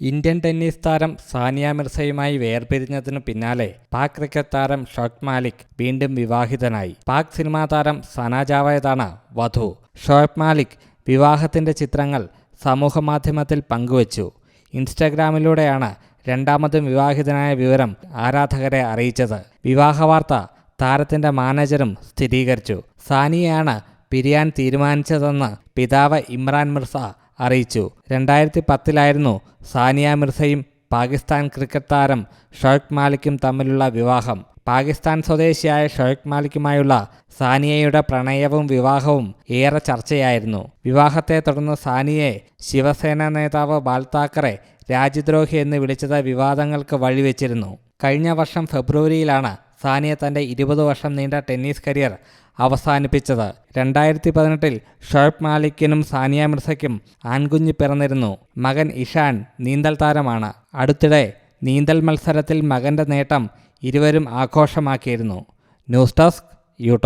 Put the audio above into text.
Indian tennis താരം സാനിയ മിർസയുമായി വേർപിരിഞ്ഞതിനു പിന്നാലെ Pak cricket താരം ഷോക് മാലിക് വീണ്ടും വിവാഹിതനായി. പാക് സിനിമാ താരം സന ജാവേദാണ് വധു. ഷോയബ് മാലിക് വിവാഹത്തിന്റെ ചിത്രങ്ങൾ സമൂഹമാധ്യമത്തിൽ പങ്കുവച്ചു. ഇൻസ്റ്റഗ്രാമിലൂടെയാണ് രണ്ടാമതും വിവാഹിതനായ വിവരം ആരാധകരെ അറിയിച്ചത്. വിവാഹവാർത്ത താരത്തിന്റെ മാനേജരും സ്ഥിരീകരിച്ചു. സാനിയയാണ് പിരിയാൻ തീരുമാനിച്ചതെന്ന് പിതാവ് ഇമ്രാൻ മിർസ അറിയിച്ചു. രണ്ടായിരത്തി പത്തിലായിരുന്നു സാനിയ മിർസയും പാകിസ്ഥാൻ ക്രിക്കറ്റ് താരം ഷോയ്ക് മാലിക്കും തമ്മിലുള്ള വിവാഹം. പാകിസ്ഥാൻ സ്വദേശിയായ ഷോയ്ക് മാലിക്കുമായുള്ള സാനിയയുടെ പ്രണയവും വിവാഹവും ഏറെ ചർച്ചയായിരുന്നു. വിവാഹത്തെ തുടർന്ന് സാനിയെ ശിവസേന നേതാവ് ബാൽ താക്കറെ രാജ്യദ്രോഹി എന്ന് വിളിച്ചത് വിവാദങ്ങൾക്ക് വഴിവെച്ചിരുന്നു. കഴിഞ്ഞ വർഷം ഫെബ്രുവരിയിലാണ് സാനിയ തന്റെ ഇരുപത് വർഷം നീണ്ട ടെന്നീസ് കരിയർ അവസാനിപ്പിച്ചത്. രണ്ടായിരത്തി പതിനെട്ടിൽ ഷോയബ് മാലിക്കിനും സാനിയ മിർസയ്ക്കും ആൺകുഞ്ഞ് പിറന്നിരുന്നു. മകൻ ഇഷാൻ നീന്തൽ താരമാണ്. അടുത്തിടെ നീന്തൽ മത്സരത്തിൽ മകന്റെ നേട്ടം ഇരുവരും ആഘോഷമാക്കിയിരുന്നു. News desk U